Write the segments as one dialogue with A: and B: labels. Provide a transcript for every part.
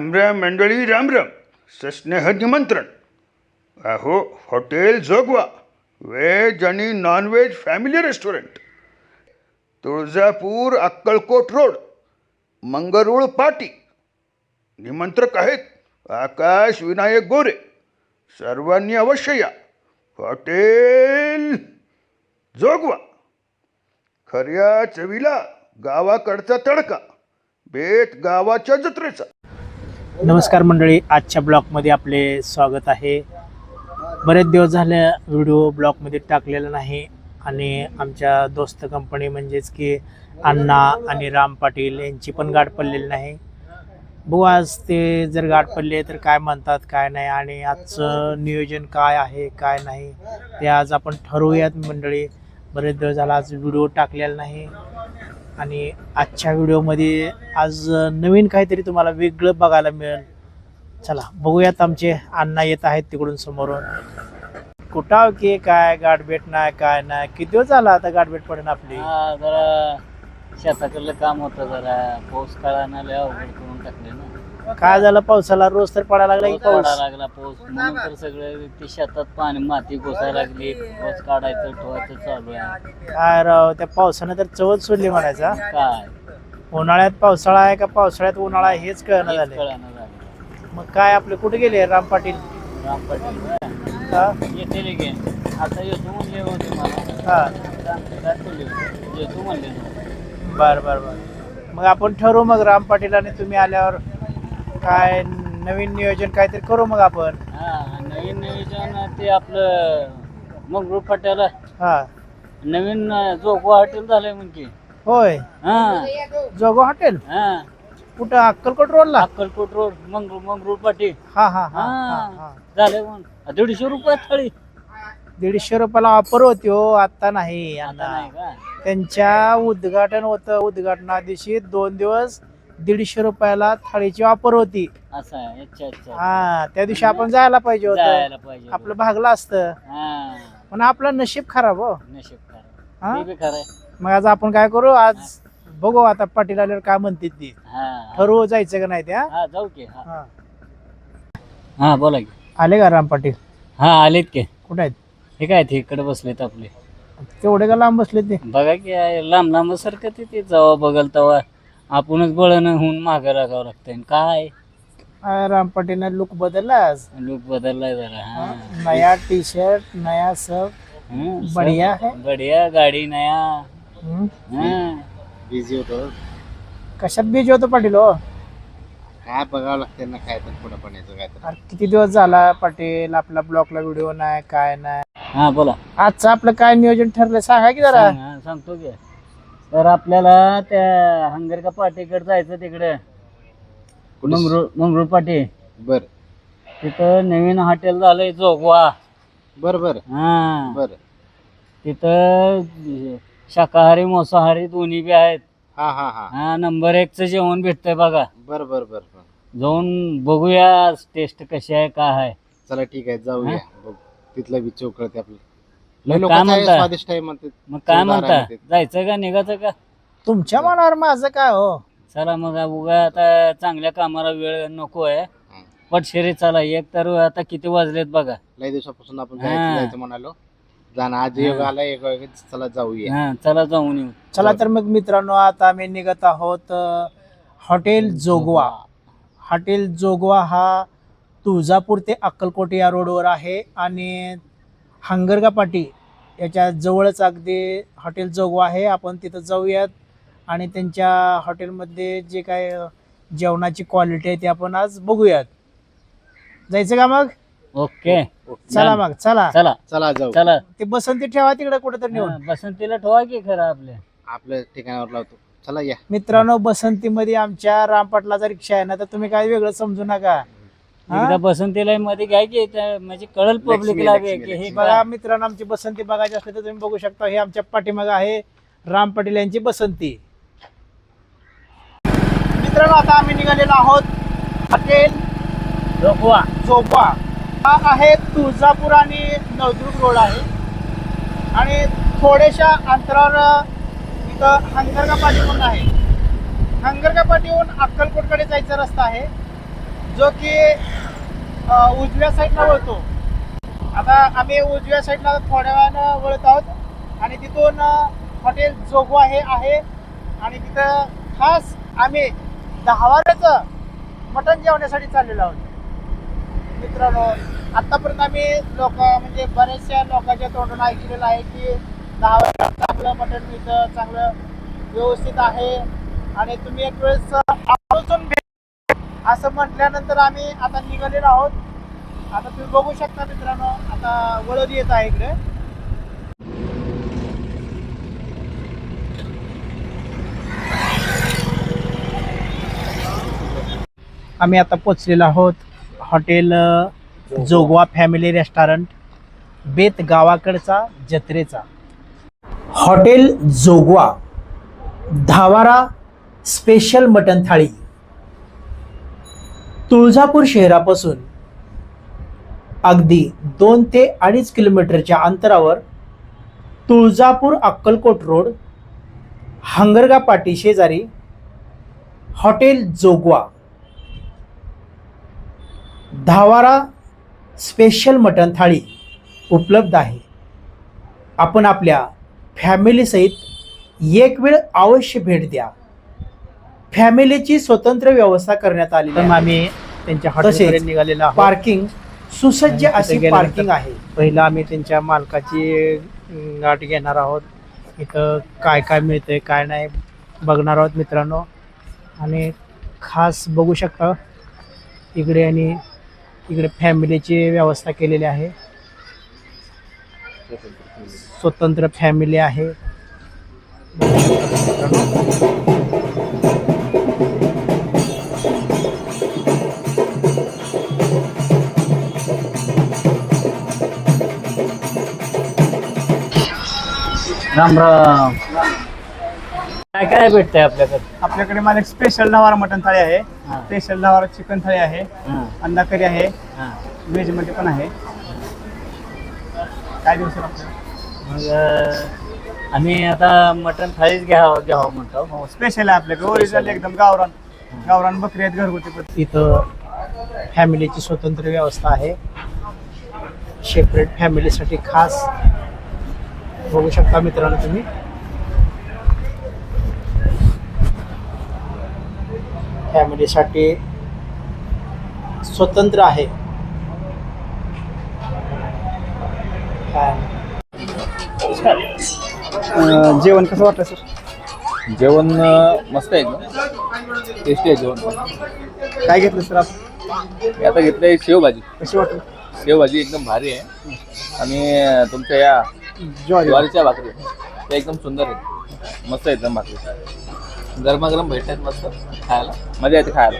A: राम राम मंडळी राम राम. सस्नेह निमंत्रण अहो हॉटेल जोगवा. व्हेज आणि non veg family restaurant. Tuljapur Akkalkot road. Mangrul पाटी. निमंत्रक आहेत. आकाश विनायक गोरे. सर्वांनी अवश्य या. हॉटेल जोगवा. खऱ्या चवीला गावाकडचा तडका. बेत गावाच्या जत्रेचा.
B: नमस्कार मंडळी आजच्या ब्लॉगमध्ये आपले स्वागत आहे. बरेच दिवस झाले व्हिडिओ ब्लॉगमध्ये टाकलेला नाही आणि आमच्या दोस्त कंपनी म्हणजेच की अण्णा आणि राम पाटील यांची पण गाठ पडलेली नाही. बघू आज ते जर गाठ पडले तर काय म्हणतात काय नाही आणि आजचं नियोजन काय आहे काय नाही ते आज आपण ठरवूयात मंडळी. बरेच दिवस झाला आज व्हिडिओ टाकलेला नाही. आणि आजच्या व्हिडिओमध्ये आज नवीन काहीतरी तुम्हाला वेगळं बघायला मिळेल. चला बघूयात आमचे अण्णा येत आहेत तिकडून समोरून. कुठं की काय गाठभेट नाही काय नाही? किती दिवस झाला आता गाठभेट पडेल आपली?
C: हा जरा शेताकडलं काम होतं जरा. पाऊस काळानं लय अवघड करून टाकले ना.
B: काय झालं? पावसाला रोज तर पडायला लागला की
C: पाऊस
B: पाऊस.
C: पडायला लागला पाऊस. म्हणून तर सगळं ते शेतात पाणी माती घुसायला लागली. पाऊस काढायचं ठेवायचं चालू आहे.
B: काय राव त्या पावसानं तर चवच सोडली म्हणायचा
C: काय?
B: उन्हाळ्यात पावसाळा आहे का पावसाळ्यात उन्हाळा आहे हेच कळणं
C: हेच
B: झाले
C: कळानं झालं
B: मग काय आपले कुठे गेले राम पाटील?
C: राम पाटील.
B: हा?
C: येते गे आता येतो म्हणले होते मला.
B: हा.
C: काय बोलले होते? येतो म्हणले. ना.
B: बर बर बर. मग आपण ठरवू मग राम पाटील आणि तुम्ही आल्यावर. काय नवीन नियोजन काहीतरी करू मग आपण.
C: हा नवीन नियोजन ते आपलं मग फाट्याला.
B: हा.
C: नवीन जोगवा हॉटेल झालंय म्हणजे
B: होय.
C: हा.
B: जोगो हॉटेल?
C: हा.
B: कुठं? अक्कलकोट रोडला?
C: अक्कलकोट रोड मंगरूळ मंगरूळ पाटी.
B: हा हा हा हा, हा.
C: झाले मग दीडशे रुपये थाळी.
B: दीडशे रुपयाला ऑफर होती हो आता नाही
C: आता
B: यांना.
C: नाही का?
B: त्यांच्या उद्घाटन होतं. उद्घाटना दिवशी दोन दिवस दीडशे रुपयाला थाळीची ऑफर होती.
C: असं आहे. अच्छा अच्छा.
B: हा त्या दिवशी आपण जायला पाहिजे होतं.
C: पाहिजे
B: आपलं भागलं असतं.
C: हा.
B: पण आपलं नशीब खराब हो.
C: नशीब खरं
B: हा?
C: ते बी खरं आहे.
B: मग आज आपण काय करू? आज बघू आता पाटील आल्यावर काय म्हणतात ती.
C: हा.
B: ठरवू जायचं का नाही त्या
C: हा? जाऊ की हा. बोला की.
B: आले का राम पाटील?
C: हा आलेत की.
B: कुठे आहेत?
C: हे काय ते इकडे बसलेत आपले.
B: तेवढे का लांब बसले ते?
C: बघा की लांब लांब सारखं ते ते जेव्हा बघल तेव्हा आपणच बळण होऊन मागं राखावं लागतंय. आणि काय?
B: आ, राम पाटील लुक बदलला आज.
C: लुक बदललाय जरा हा.
B: नया टी शर्ट नया सब
C: हं, सब
B: बढ़िया है
C: बढ़िया गाडी नया. हं.
D: बिझी होतो.
B: कशात बीज होतो पाटील हो?
D: काय बघावं लागते ना काय तर पुढे पण याचं काय तर
B: अरे किती दिवस झाला पाटील? आपला ब्लॉगला व्हिडिओ नाही काय नाही.
C: हा बोला.
B: आजचं आपलं काय नियोजन ठरलं सांगा की जरा.
C: सांग, हा, सांगतो की. तर आपल्याला त्या हंगर का पाटीकडे जायचं तिकडे. मंगरूळ मंगरूळ पाटी.
D: बर.
C: तिथं नवीन हॉटेल झालंय जोगवा.
D: बर बर.
C: हा.
D: बर.
C: तिथं शाकाहारी मांसाहारी दोन्ही बी आहेत.
D: हा हा हा.
C: हा नंबर एकचं जेवण भेटतंय बघा.
D: बर बर बर बर.
C: जाऊन बघूया टेस्ट कशी आहे काय आहे.
D: चला ठीक आहे. जाऊया. बघ. तिथलं बी चौक कळते आपलं.
C: मग
D: लोक
C: काय म्हणता?
D: स्वादिष्ट आहे म्हणते
C: मग काय
D: जोरदार
C: म्हणता?
D: आहे ते.
C: जायचं का? निघायचं का?
B: तुमच्या मनावर माझं काय हो?
C: चला मग उगा आता चांगल्या कामाला वेळ नको आहे. पटशेरी चला एक तर आता किती वाजलेत बघा.
D: लय दिवसापासून आपण
C: हा.
D: जायचं म्हणालो. जाणं आज योग आला एक वेळ चला जाऊया.
C: हा चला जाऊन येऊ.
B: चला तर मग मित्रांनो आता आम्ही निघत आहोत अ, हॉटेल जोगवा. हॉटेल जोगवा हा तुळजापूर ते अक्कलकोट या रोडवर आहे आणि हंगरगा पाटी याच्या जवळच अगदी हॉटेल जोगवा आहे. आपण तिथं जाऊयात. आणि त्यांच्या हॉटेलमध्ये जे काय जेवणाची क्वालिटी आहे ते आपण आज बघूयात. जायचं का मग?
C: ओके.
B: चला मग चला.
C: चला.
D: चला जाऊ.
C: चला.
B: ते बसंती ठेवा तिकडे कुठेतरी नेऊन.
C: बसंतीला ठेवा की खरं आपल्या
D: आपल्या ठिकाणावर लावतो. चला या.
B: मित्रांनो बसंतीमध्ये आमच्या रामपाटलाचा रिक्षा आहे. ना तर तुम्ही काय वेगळं समजू नका?
C: एकदा बसंतीला मध्ये घ्या की म्हणजे कळल पब्लिकला
D: लक्ष्मी,
C: की हे.
B: बघा. मित्रांनो आमची बसंती बघायची असली तर तुम्ही बघू शकता हे आमच्या पाठीमागं आहे राम पाटील यांची बसंती. मित्रांनो आता आम्ही निघालेलो आहोत हॉटेल
C: जोगवा
B: चोपा हा आहे तुळजापूर आणि नवदुर्ग रोड आहे. आणि थोड्याशा अंतरावर इथं हंगरगा पाटी म्हणून आहे. हंगरगा पाटीहून अक्कलकोटकडे जायचा रस्ता आहे.
E: जो की उजव्या साईडला वळतो. आता आम्ही उजव्या साईडला थोड्या वेळानं वळत आहोत आणि तिथून हॉटेल जोगवा हे आहे. आणि तिथं खास आम्ही दहावाऱ्याचं मटण जेवण्यासाठी चाललेलो आहोत. मित्रांनो आत्तापर्यंत आम्ही लोक म्हणजे बऱ्याचशा लोकांच्या तोंडून ऐकलेलं आहे की दहावाऱ्यात चांगलं मटण मिळतं चांगलं व्यवस्थित आहे. आणि तुम्ही एक वेळेस आवर्जून भेट असं म्हटल्यानंतर आम्ही आता निघालेलो आहोत. आता तुम्ही बघू शकता मित्रांनो आता वळद येत आहे इकडे. आम्ही आता पोचलेलो आहोत हॉटेल जोगवा. फॅमिली रेस्टॉरंट बेत गावाकडचा जत्रेचा. हॉटेल जोगवा धावारा स्पेशल मटण थाळी. तुळजापूर शहरापासून अगदी दोन ते अडीच किलोमीटरच्या अंतरावर तुळजापूर अक्कलकोट रोड हंगरगा पाटी शेजारी हॉटेल जोगवा. धावारा स्पेशल मटण थाळी उपलब्ध आहे. आपण आपल्या फॅमिलीसहित एक वेळ अवश्य भेट द्या. फॅमिलीची स्वतंत्र व्यवस्था करण्यात आली
B: आम्ही त्यांच्या हॉटेल निघालेलो
E: पार्किंग सुसज्ज अशी
B: गेल्यानंतर-
E: पार्किंग आहे.
B: पहिलं आम्ही त्यांच्या मालकाची गाठ घेणार आहोत. इथं काय काय मिळतंय काय नाही बघणार आहोत मित्रांनो. आणि खास बघू शकता इकडे आणि इकडे फॅमिलीची व्यवस्था केलेली आहे. स्वतंत्र फॅमिली आहे.
C: राम राम. काय काय भेटतंय आपल्याकडे?
E: आपल्याकडे मला स्पेशल नवारा मटण थाळी आहे.
C: हा.
E: स्पेशल नवारा चिकन थाळी आहे.
C: हा,
E: अंडा करी आहे.
C: हा.
E: व्हेजमध्ये पण आहे. काय देऊ सर आपल्याला?
C: मग अं, आम्ही आता मटण थाळीच घ्यावं घ्यावं म्हणतो.
E: हो स्पेशल आहे आपल्याकडे. ओरिजिनल एकदम गावरान. गावरान बकरी आहेत घरगुती पण.
B: इथं फॅमिलीची स्वतंत्र व्यवस्था आहे. सेपरेट फॅमिलीसाठी खास बघू शकता मित्रांनो तुम्ही. फॅमिलीसाठी स्वतंत्र आहे.
E: जेवण कसं वाटलं सर?
F: जेवण मस्त आहे टेस्टी आहे जेवण.
E: काय घेतलं सर आपण?
F: मी आता घेतलंय शेवभाजी.
E: कशी वाटलं?
F: शेवभाजी एकदम भारी आहे. आणि तुमच्या या
E: ज्वारी.
F: ज्वारीच्या भाकरी. त्या एकदम सुंदर आहेत. मस्त आहे एकदम भाकरी. गरमागरम भेटतात मस्त खायला. मजा येते खायला.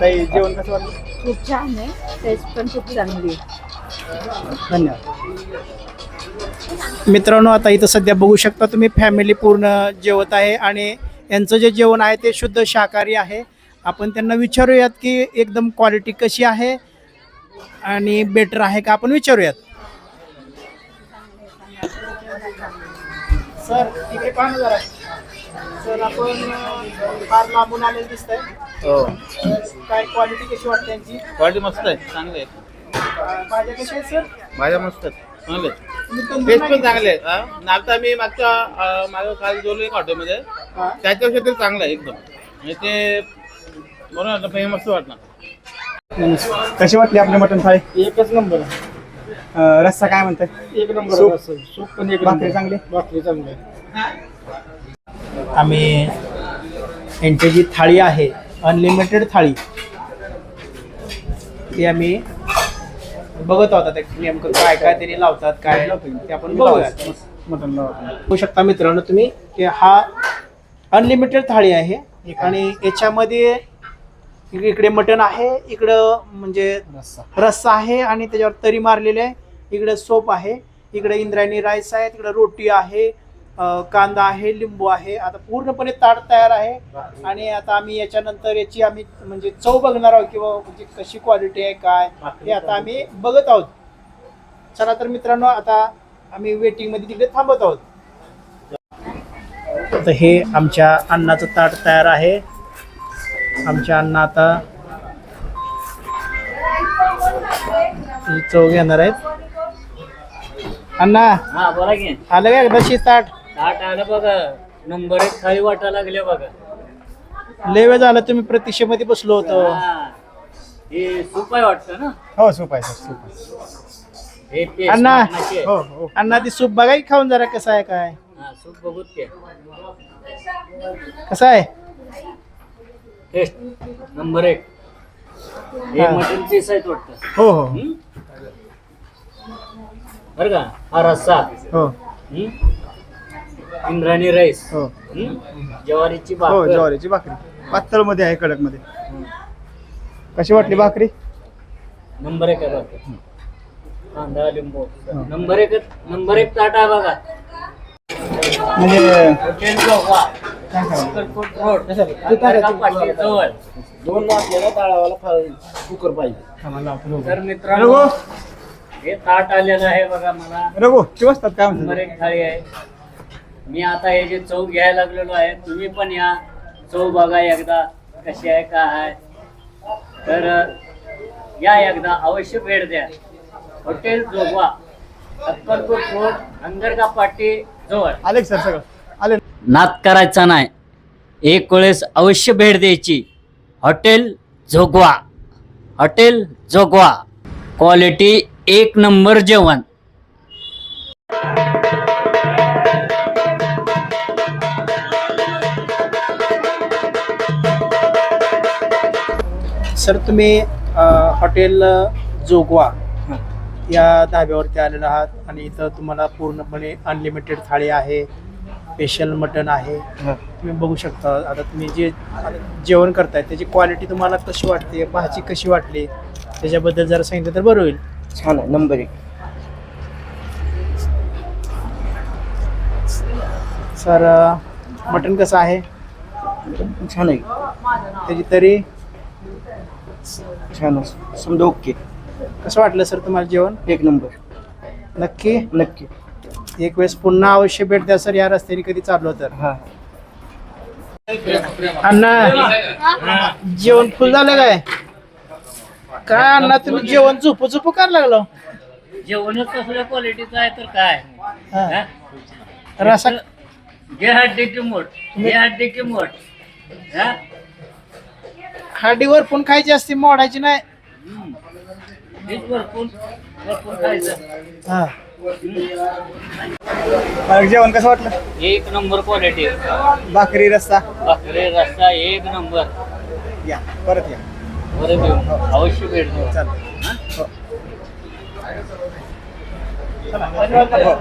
E: काही जेवण कसं वाटलं?
G: खूप छान आहे. टेस्ट पण खूप चांगली आहे.
E: धन्यवाद.
B: मित्रांनो आता इथं सध्या बघू शकता तुम्ही फॅमिली पूर्ण जेवत आहे आणि यांचं जे जेवण आहे ते शुद्ध शाकाहारी आहे. आपण त्यांना विचारूयात की एकदम क्वालिटी कशी आहे आणि बेटर आहे का? आपण विचारूयात.
E: सर इकडे पाहा ना जरा. सर आपण फार लांबून आलेले दिसत आहे
F: हो.
E: काय क्वालिटी कशी वाटते त्यांची
F: क्वालिटी मस्त आहे. चांगली आहे
E: भाज्या कशा आहेत सर?
F: भाज्या मस्त आहेत. चांगले
E: तुम्ही तंदूर
F: टेस्ट
E: नाही
F: पण चांगले आहेत आता मी मागच्या अं, मागं काल जेवलो एक हॉटेलमध्ये
E: हा.
F: त्याच्यापेक्षा ते चांगलं आहे एकदम. म्हणजे ते आता मस्त वाटणार.
E: कशी वाटली आपली मटण थाळी?
C: एकच नंबर
E: अं, रस्सा काय म्हणताय?
C: एक नंबर
E: सूप.
C: सूप पण एक
E: भाकरी चांगली?
C: भाकरी चांगली
B: आम्ही यांची जी थाळी आहे अनलिमिटेड थाळी ती आम्ही बघत आहोत आता नेमकं काय काय तरी लावतात काय ते आपण बघूयात.
E: मटण लावा.
B: बघू शकता मित्रांनो तुम्ही की हा अनलिमिटेड थाळी आहे. आणि याच्यामध्ये इकडे मटण आहे इकडं म्हणजे रस्सा. आहे आणि त्याच्यावर तरी मारलेले आहे. इकडे सोप आहे इकडे इंद्रायणी राईस आहे तिकडे रोटी आहे कांदा आहे लिंबू आहे. आता पूर्णपणे ताट तयार आहे आणि आता आम्ही याच्यानंतर याची आम्ही म्हणजे चव बघणार आहोत किंवा म्हणजे कशी क्वालिटी आहे काय हे आता आम्ही बघत आहोत. चला तर मित्रांनो आता आम्ही वेटिंगमध्ये तिकडे थांबत आहोत. तर हे आमच्या अन्नाचं ताट तयार आहे. आमच्या अन्न आता ही चव घेणार आहेत. अण्णा
C: हा बोला की.
B: आलं का एकदा ताट?
C: ताट आलं बघा. नंबर एक खाली वाटा लागले बघा.
B: लय वेळ झाला तुम्ही प्रतीक्षेमध्ये बसलो होतो.
C: हा. हे सूप आहे वाटतं ना?
B: हो सूप आहे सूप आहे.
C: हे पेस्ट
B: अण्णा
C: मटणाची आहे.
B: हो हो. अण्णा ती सूप बघा की खाऊन जरा कसं आहे काय?
C: हा सूप बघूत ते
B: कसं आहे?
C: टेस्ट. नंबर एक. हे
B: हा.
C: मटन पीस आहेत वाटतं.
B: हो हो?
C: बरं का? हा रस्सा.
B: हो?
C: इंद्राणी राईस.
B: हो?
C: ज्वारीची
B: हो
C: भाकर.
B: ज्वारीची भाकरी. पातळमध्ये आहे कडकमध्ये कशी वाटली भाकरी?
C: नंबर एक आहे कांदा लिंबू. नंबर एक नंबर एक ताट आहे बघा.
B: म्हणजे
C: हॉटेल रोड. अंतरगाव पाटी जवळ.
H: दोन आपल्याला तळावाला कुकर पाहिजे.
C: तर मित्रांनो हे ताट आलेलं आहे बघा मला.
B: रघु वाजतात? काय
C: नंबर एक थाळी आहे. मी आता हे जे चव घ्यायला लागलेलो आहे तुम्ही पण या. चव बघा एकदा कशी आहे काय आहे. तर अ, या एकदा अवश्य भेट द्या. हॉटेल जोगवा अक्कलकोट रोड अंगरगा पाटी जवळ.
B: आले सर सगळं.
C: नाद करायचा नाही. एक वेळेस अवश्य भेट द्यायची. Hotel Jogwa. Hotel Jogwa. Quality एक नंबर जेवण.
B: सर तुम्ही अ, हॉटेल जोगवा या धाब्यावरती आलेला आहात आणि इथं तुम्हाला पूर्णपणे अनलिमिटेड थाळी आहे. स्पेशल मटन आहे. तुम्ही बघू शकता. आता तुम्ही जे जेवण करताय त्याची क्वालिटी तुम्हाला कशी वाटते? भाजी कशी वाटली? त्याच्याबद्दल जरा सांगितलं तर बरं होईल.
H: छान आहे. नंबर एक.
B: सर मटन कसं आहे?
H: छान आहे.
B: त्याची तरी?
H: छान समजा ओके.
B: कसं वाटलं सर तुम्हाला जेवण?
H: एक नंबर.
B: नक्की?
H: नक्की.
B: एक वेळेस पुन्हा अवश्य भेट द्या सर. या रस्त्याने कधी चाललो तर.
H: हा.
B: अण्णा जेवण फुल झालं काय? काय अण्णा तुम्ही जेवण झोपू झोपू करायला लागलो?
C: जेवणच कसल्या क्वालिटीचं आहे तर काय?
B: हा.
C: हा?
B: रसा
C: घे हड्डी की मोठ घे हड्डी की मोठ हा?
B: हाडीवर पण खायची असते मोडायची नाही.
C: हेच भरपूर भरपूर खायचं.
B: हा. जेवण कसं वाटलं?
C: एक नंबर क्वालिटी
B: भाकरी रस्सा?
C: भाकरी रस्ता एक नंबर.
B: या परत या.
C: बरं देऊ अवश्य भेट देऊ.
B: चालेल.
C: धन्यवाद.